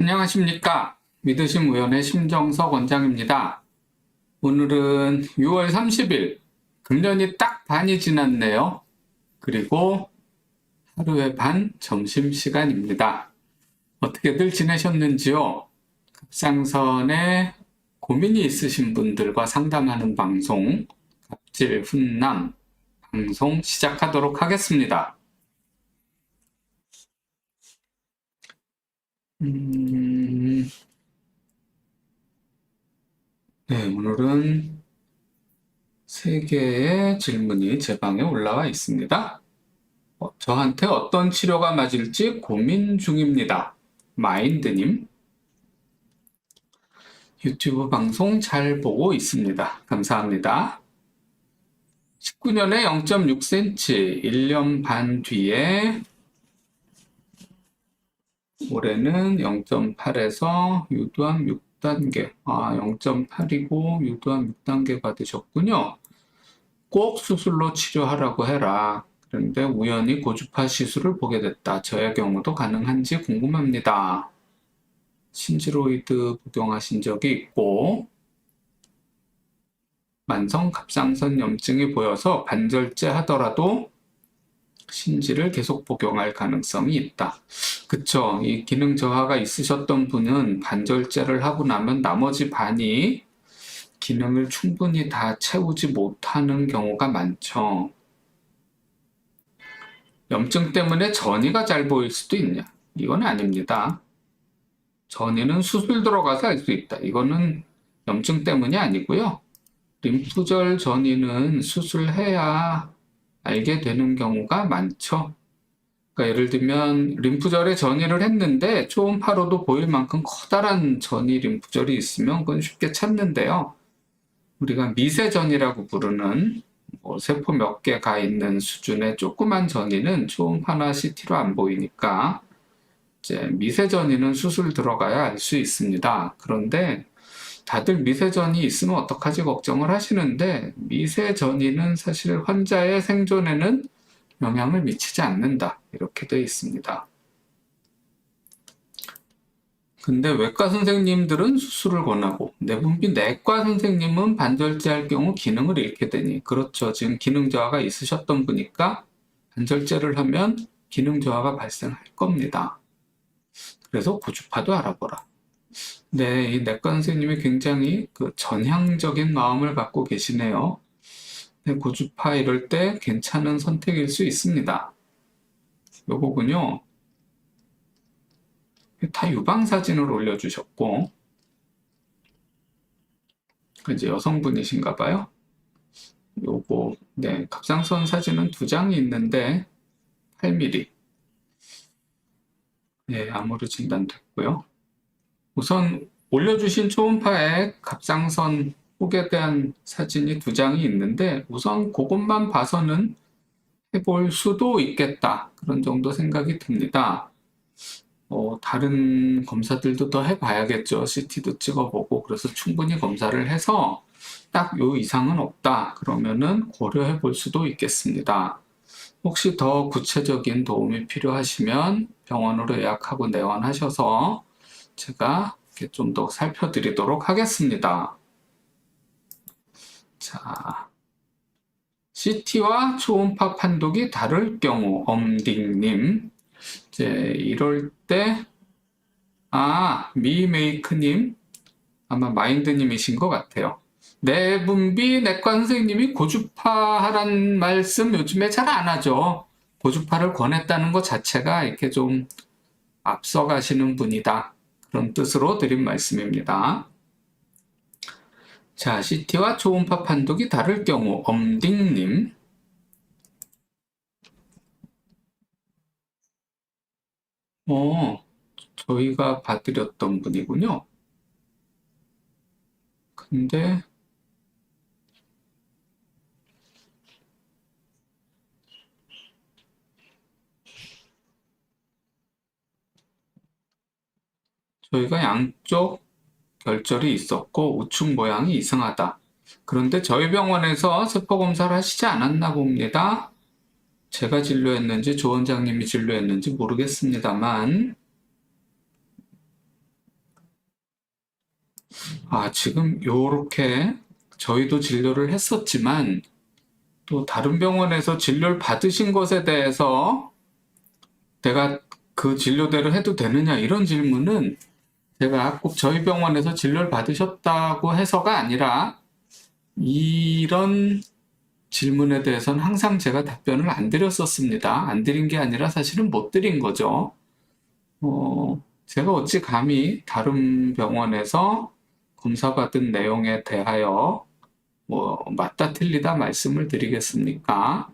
안녕하십니까. 믿으심 우연의 심정석 원장입니다. 오늘은 6월 30일, 금년이 딱 반이 지났네요. 그리고 하루의 반 점심시간입니다. 어떻게들 지내셨는지요? 갑상선에 고민이 있으신 분들과 상담하는 방송, 갑질 훈남 방송 시작하도록 하겠습니다. 음, 네, 오늘은 세 개의 질문이 제 방에 올라와 있습니다. 어, 저한테 어떤 치료가 맞을지 고민 중입니다. 마인드님. 유튜브 방송 잘 보고 있습니다. 감사합니다. 19년에 0.6cm, 1년 반 뒤에 올해는 0.8에서 유두암 6단계, 아, 0.8이고 유두암 6단계 받으셨군요. 꼭 수술로 치료하라고 해라. 그런데 우연히 고주파 시술을 보게 됐다. 저의 경우도 가능한지 궁금합니다. 신지로이드 복용하신 적이 있고, 만성 갑상선 염증이 보여서 반절제 하더라도 신지를 계속 복용할 가능성이 있다. 그쵸. 이 기능 저하가 있으셨던 분은 반절제를 하고 나면 나머지 반이 기능을 충분히 다 채우지 못하는 경우가 많죠. 염증 때문에 전이가 잘 보일 수도 있냐? 이건 아닙니다. 전이는 수술 들어가서 알 수 있다. 이거는 염증 때문이 아니고요. 림프절 전이는 수술해야 알게 되는 경우가 많죠. 그러니까 예를 들면 림프절에 전이를 했는데 초음파로도 보일 만큼 커다란 전이 림프절이 있으면 그건 쉽게 찾는데요. 우리가 미세전이라고 부르는 뭐 세포 몇 개가 있는 수준의 조그만 전이는 초음파나 CT로 안 보이니까 이제 미세전이는 수술 들어가야 알 수 있습니다. 그런데 다들 미세전이 있으면 어떡하지 걱정을 하시는데 미세전이는 사실 환자의 생존에는 영향을 미치지 않는다. 이렇게 되어 있습니다. 근데 외과 선생님들은 수술을 권하고 내분비 내과 선생님은 반절제 할 경우 기능을 잃게 되니 그렇죠. 지금 기능 저하가 있으셨던 분이니까 반절제를 하면 기능 저하가 발생할 겁니다. 그래서 고주파도 알아보라. 네, 이 내과 선생님이 굉장히 그 전향적인 마음을 갖고 계시네요. 네, 고주파 이럴 때 괜찮은 선택일 수 있습니다. 요거군요. 다 유방 사진을 올려주셨고, 이제 여성분이신가 봐요. 요거, 네, 갑상선 사진은 두 장이 있는데, 8mm. 네, 암으로 진단됐고요. 우선 올려주신 초음파에 갑상선 혹에 대한 사진이 두 장이 있는데 우선 그것만 봐서는 해볼 수도 있겠다 그런 정도 생각이 듭니다. 어, 다른 검사들도 더 해봐야겠죠. CT도 찍어보고 그래서 충분히 검사를 해서 딱 요 이상은 없다 그러면은 고려해 볼 수도 있겠습니다. 혹시 더 구체적인 도움이 필요하시면 병원으로 예약하고 내원하셔서 제가 좀 더 살펴드리도록 하겠습니다. 자, CT와 초음파 판독이 다를 경우, 엄딩님. 이제 이럴 때, 아, 미메이크님. 아마 마인드님이신 것 같아요. 내분비 내과 선생님이 고주파 하란 말씀 요즘에 잘 안 하죠. 고주파를 권했다는 것 자체가 이렇게 좀 앞서가시는 분이다. 그런 뜻으로 드린 말씀입니다. 자, CT와 초음파 판독이 다를 경우, 엄딩님. 어, 저희가 봐드렸던 분이군요. 근데, 저희가 양쪽 결절이 있었고 우측 모양이 이상하다. 그런데 저희 병원에서 세포 검사를 하시지 않았나 봅니다. 제가 진료했는지 조 원장님이 진료했는지 모르겠습니다만 아, 지금 요렇게 저희도 진료를 했었지만 또 다른 병원에서 진료를 받으신 것에 대해서 내가 그 진료대로 해도 되느냐 이런 질문은 제가 꼭 저희 병원에서 진료를 받으셨다고 해서가 아니라 이런 질문에 대해서는 항상 제가 답변을 안 드렸었습니다. 안 드린 게 아니라 사실은 못 드린 거죠. 어, 제가 어찌 감히 다른 병원에서 검사받은 내용에 대하여 뭐 맞다 틀리다 말씀을 드리겠습니까?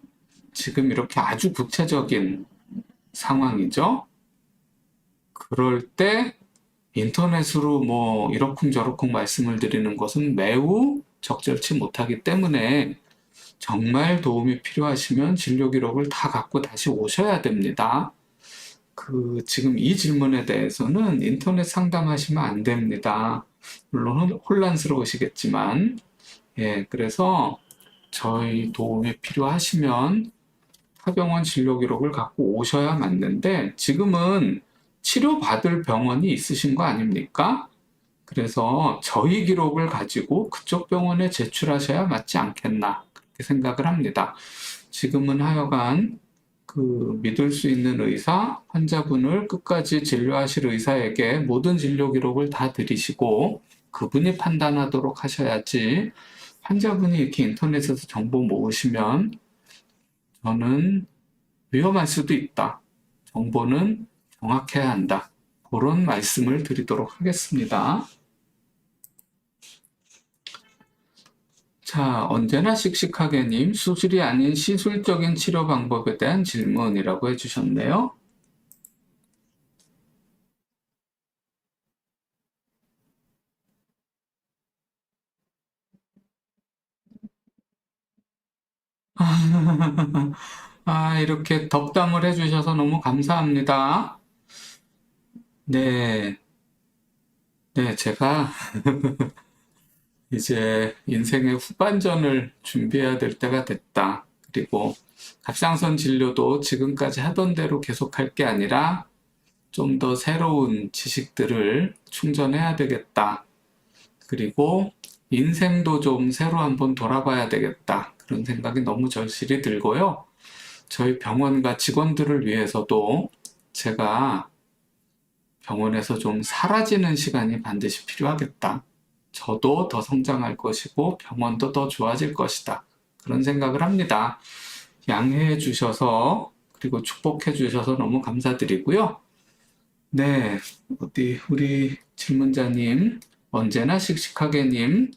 지금 이렇게 아주 구체적인 상황이죠. 그럴 때 인터넷으로 뭐 이러쿵저러쿵 말씀을 드리는 것은 매우 적절치 못하기 때문에 정말 도움이 필요하시면 진료 기록을 다 갖고 다시 오셔야 됩니다. 그 지금 이 질문에 대해서는 인터넷 상담하시면 안 됩니다. 물론 혼란스러우시겠지만 예, 그래서 저희 도움이 필요하시면 타병원 진료 기록을 갖고 오셔야 맞는데 지금은 치료받을 병원이 있으신 거 아닙니까? 그래서 저희 기록을 가지고 그쪽 병원에 제출하셔야 맞지 않겠나 그렇게 생각을 합니다. 지금은 하여간 그 믿을 수 있는 의사, 환자분을 끝까지 진료하실 의사에게 모든 진료 기록을 다 드리시고 그분이 판단하도록 하셔야지 환자분이 이렇게 인터넷에서 정보 모으시면 저는 위험할 수도 있다. 정보는 정확해야 한다. 그런 말씀을 드리도록 하겠습니다. 자, 언제나 씩씩하게님, 수술이 아닌 시술적인 치료 방법에 대한 질문이라고 해주셨네요. 아, 이렇게 덕담을 해주셔서 너무 감사합니다. 네, 네, 제가 이제 인생의 후반전을 준비해야 될 때가 됐다. 그리고 갑상선 진료도 지금까지 하던 대로 계속할 게 아니라 좀 더 새로운 지식들을 충전해야 되겠다. 그리고 인생도 좀 새로 한번 돌아봐야 되겠다. 그런 생각이 너무 절실히 들고요. 저희 병원과 직원들을 위해서도 제가 병원에서 좀 사라지는 시간이 반드시 필요하겠다. 저도 더 성장할 것이고 병원도 더 좋아질 것이다. 그런 생각을 합니다. 양해해 주셔서 그리고 축복해 주셔서 너무 감사드리고요. 네, 어디 우리 질문자님 언제나 씩씩하게님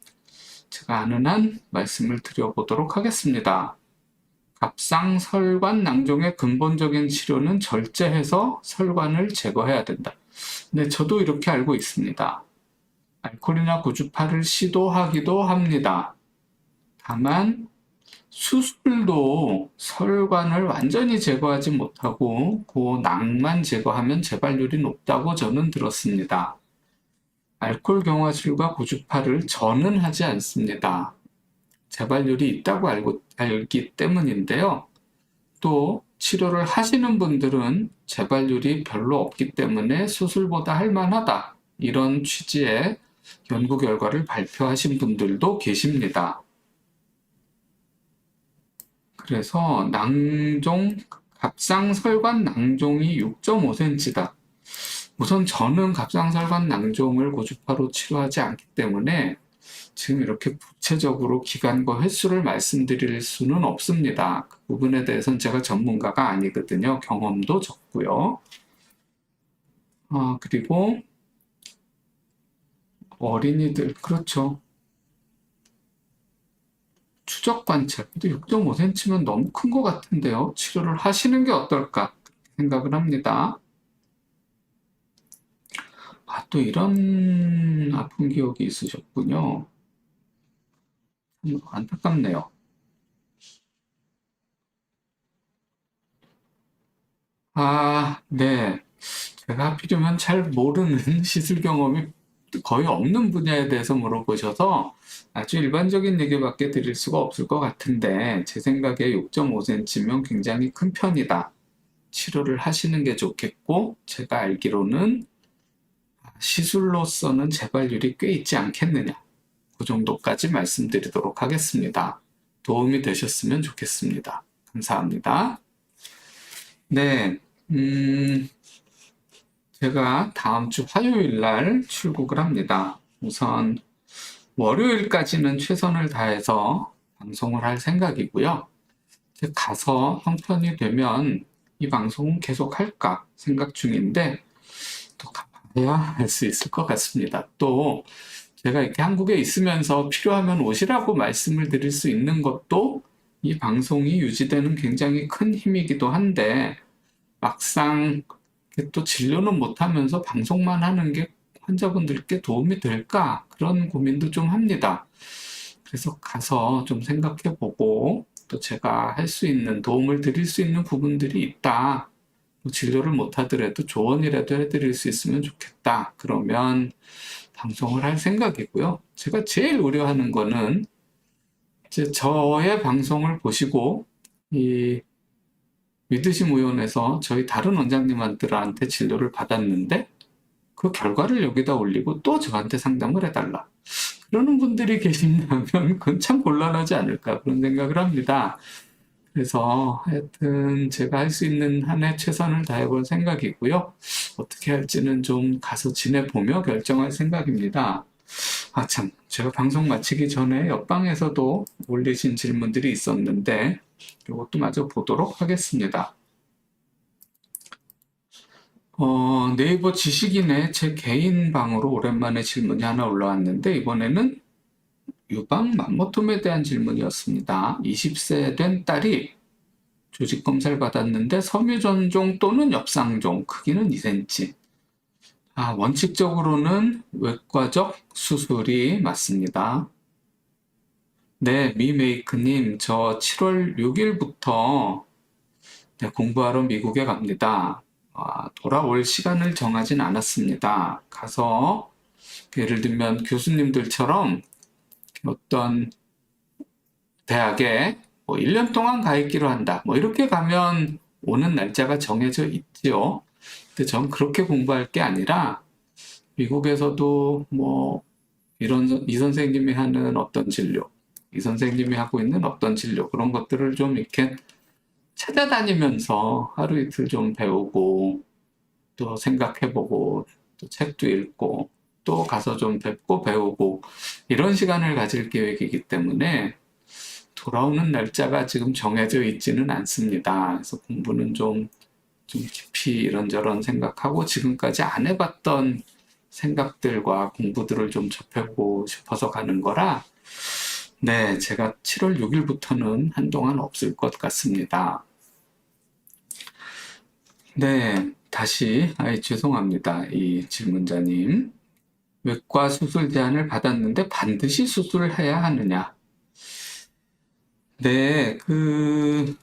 제가 아는 한 말씀을 드려보도록 하겠습니다. 갑상 설관 낭종의 근본적인 치료는 절제해서 설관을 제거해야 된다. 네, 저도 이렇게 알고 있습니다. 알코올이나 고주파를 시도하기도 합니다. 다만 수술도 설관을 완전히 제거하지 못하고 그 낭만 제거하면 재발률이 높다고 저는 들었습니다. 알코올 경화술과 고주파를 저는 하지 않습니다. 재발률이 있다고 알고, 알기 때문인데요. 또 치료를 하시는 분들은 재발률이 별로 없기 때문에 수술보다 할만하다. 이런 취지의 연구 결과를 발표하신 분들도 계십니다. 그래서 낭종, 갑상설관 낭종이 6.5cm다. 우선 저는 갑상설관 낭종을 고주파로 치료하지 않기 때문에 지금 이렇게 구체적으로 기간과 횟수를 말씀드릴 수는 없습니다. 그 부분에 대해서는 제가 전문가가 아니거든요. 경험도 적고요. 아, 그리고 어린이들, 그렇죠. 추적 관찰. 근데 6.5cm면 너무 큰 것 같은데요. 치료를 하시는 게 어떨까 생각을 합니다. 아, 또 이런 아픈 기억이 있으셨군요. 참 안타깝네요. 아, 네. 제가 하필이면 잘 모르는 시술 경험이 거의 없는 분야에 대해서 물어보셔서 아주 일반적인 얘기밖에 드릴 수가 없을 것 같은데 제 생각에 6.5cm면 굉장히 큰 편이다. 치료를 하시는 게 좋겠고 제가 알기로는 시술로서는 재발률이 꽤 있지 않겠느냐. 그 정도까지 말씀드리도록 하겠습니다. 도움이 되셨으면 좋겠습니다. 감사합니다. 네, 음, 제가 다음 주 화요일 날 출국을 합니다. 우선 월요일까지는 최선을 다해서 방송을 할 생각이고요. 가서 형편이 되면 이 방송은 계속 할까 생각 중인데 또 가봐야 할 수 있을 것 같습니다. 또 제가 이렇게 한국에 있으면서 필요하면 오시라고 말씀을 드릴 수 있는 것도 이 방송이 유지되는 굉장히 큰 힘이기도 한데 막상 또 진료는 못하면서 방송만 하는 게 환자분들께 도움이 될까? 그런 고민도 좀 합니다. 그래서 가서 좀 생각해 보고 또 제가 할 수 있는 도움을 드릴 수 있는 부분들이 있다. 뭐 진료를 못 하더라도 조언이라도 해드릴 수 있으면 좋겠다. 그러면 방송을 할 생각이고요. 제가 제일 우려하는 거는 이제 저의 방송을 보시고 이 믿으심 의원에서 저희 다른 원장님들한테 진료를 받았는데 그 결과를 여기다 올리고 또 저한테 상담을 해달라. 그러는 분들이 계신다면 그건 참 곤란하지 않을까 그런 생각을 합니다. 그래서 하여튼 제가 할 수 있는 한에 최선을 다해볼 생각이고요. 어떻게 할지는 좀 가서 지내보며 결정할 생각입니다. 아, 참. 제가 방송 마치기 전에 옆방에서도 올리신 질문들이 있었는데 이것도 마저 보도록 하겠습니다. 어, 네이버 지식인의 제 개인 방으로 오랜만에 질문이 하나 올라왔는데 이번에는 유방 맘모톰에 대한 질문이었습니다. 20세 된 딸이 조직 검사를 받았는데 섬유전종 또는 엽상종 크기는 2cm. 아, 원칙적으로는 외과적 수술이 맞습니다. 네, 미메이크님, 저 7월 6일부터 공부하러 미국에 갑니다. 아, 돌아올 시간을 정하진 않았습니다. 가서 예를 들면 교수님들처럼 어떤 대학에 뭐 1년 동안 가 있기로 한다. 뭐 이렇게 가면 오는 날짜가 정해져 있지요. 근데 전 그렇게 공부할 게 아니라 미국에서도 뭐 이런 이 선생님이 하는 어떤 진료, 이 선생님이 하고 있는 어떤 진료 그런 것들을 좀 이렇게 찾아다니면서 하루 이틀 좀 배우고 또 생각해보고 또 책도 읽고 또 가서 좀 뵙고 배우고 이런 시간을 가질 계획이기 때문에 돌아오는 날짜가 지금 정해져 있지는 않습니다. 그래서 공부는 좀, 좀 깊이 이런저런 생각하고 지금까지 안 해봤던 생각들과 공부들을 좀 접해보고 싶어서 가는 거라 네, 제가 7월 6일부터는 한동안 없을 것 같습니다. 네, 다시, 아이, 죄송합니다. 이 질문자님. 외과 수술 제안을 받았는데 반드시 수술을 해야 하느냐? 네, 그,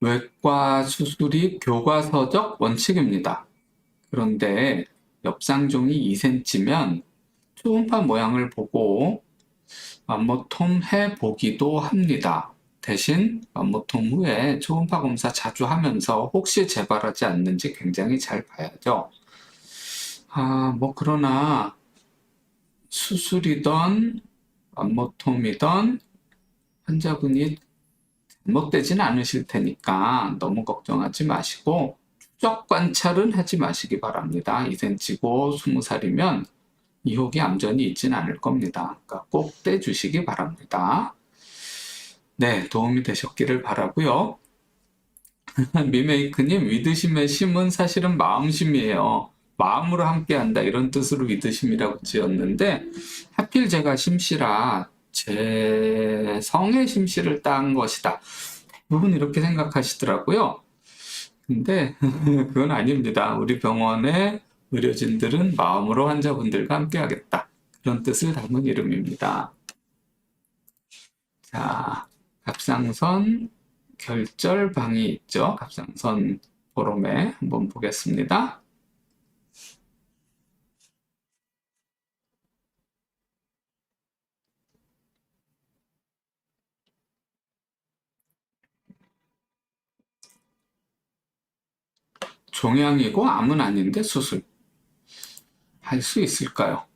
외과 수술이 교과서적 원칙입니다. 그런데 엽상종이 2cm면 초음파 모양을 보고 맘모톰 해보기도 합니다. 대신 맘모톰 후에 초음파 검사 자주 하면서 혹시 재발하지 않는지 굉장히 잘 봐야죠. 아, 뭐 그러나 수술이던 맘모톰이던 환자분이 잘못되진 않으실 테니까 너무 걱정하지 마시고 추적 관찰은 하지 마시기 바랍니다. 2cm고 20살이면 이혹이 암전이 있진 않을 겁니다. 그러니까 꼭 떼주시기 바랍니다. 네, 도움이 되셨기를 바라고요. 미메이크님, 위드심의 심은 사실은 마음심이에요. 마음으로 함께한다 이런 뜻으로 위드심이라고 지었는데 하필 제가 심씨라 제 성의 심씨를 딴 것이다. 대부분 이렇게 생각하시더라고요. 근데 그건 아닙니다. 우리 병원의 의료진들은 마음으로 환자분들과 함께하겠다. 그런 뜻을 담은 이름입니다. 자, 갑상선 결절방이 있죠. 갑상선 포럼에 한번 보겠습니다. 종양이고 암은 아닌데 수술. 할 수 있을까요?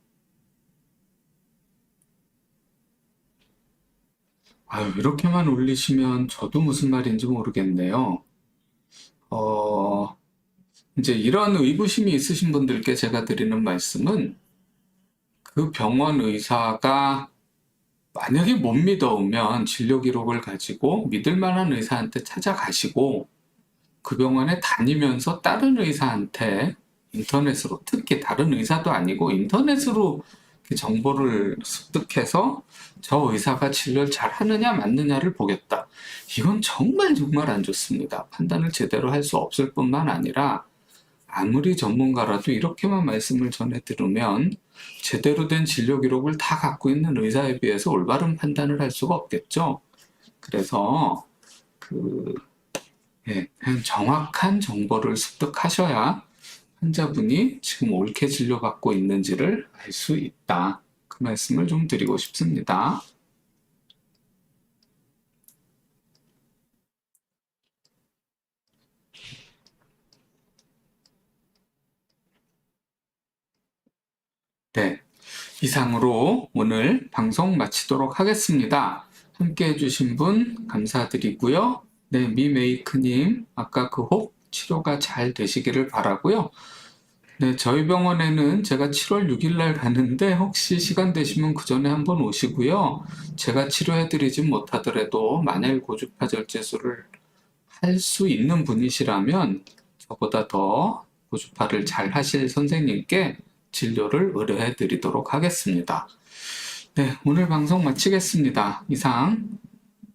아유, 이렇게만 올리시면 저도 무슨 말인지 모르겠네요. 어, 이제 이런 의구심이 있으신 분들께 제가 드리는 말씀은 그 병원 의사가 만약에 못 믿어오면 진료 기록을 가지고 믿을 만한 의사한테 찾아가시고 그 병원에 다니면서 다른 의사한테 인터넷으로 특히 다른 의사도 아니고 인터넷으로 정보를 습득해서 저 의사가 진료를 잘 하느냐 맞느냐를 보겠다. 이건 정말 정말 안 좋습니다. 판단을 제대로 할 수 없을 뿐만 아니라 아무리 전문가라도 이렇게만 말씀을 전해 들으면 제대로 된 진료 기록을 다 갖고 있는 의사에 비해서 올바른 판단을 할 수가 없겠죠. 그래서 그 예, 정확한 정보를 습득하셔야 환자분이 지금 옳게 진료받고 있는지를 알 수 있다. 그 말씀을 좀 드리고 싶습니다. 네. 이상으로 오늘 방송 마치도록 하겠습니다. 함께 해주신 분 감사드리고요. 네, 미메이크님, 아까 그 혹 치료가 잘 되시기를 바라고요. 네, 저희 병원에는 제가 7월 6일 날 가는데 혹시 시간 되시면 그 전에 한번 오시고요. 제가 치료해드리지 못하더라도 만약 고주파 절제술을 할 수 있는 분이시라면 저보다 더 고주파를 잘 하실 선생님께 진료를 의뢰해 드리도록 하겠습니다. 네, 오늘 방송 마치겠습니다. 이상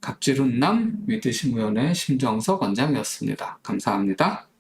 갑질운남 위드시무연의 심정석 원장이었습니다. 감사합니다.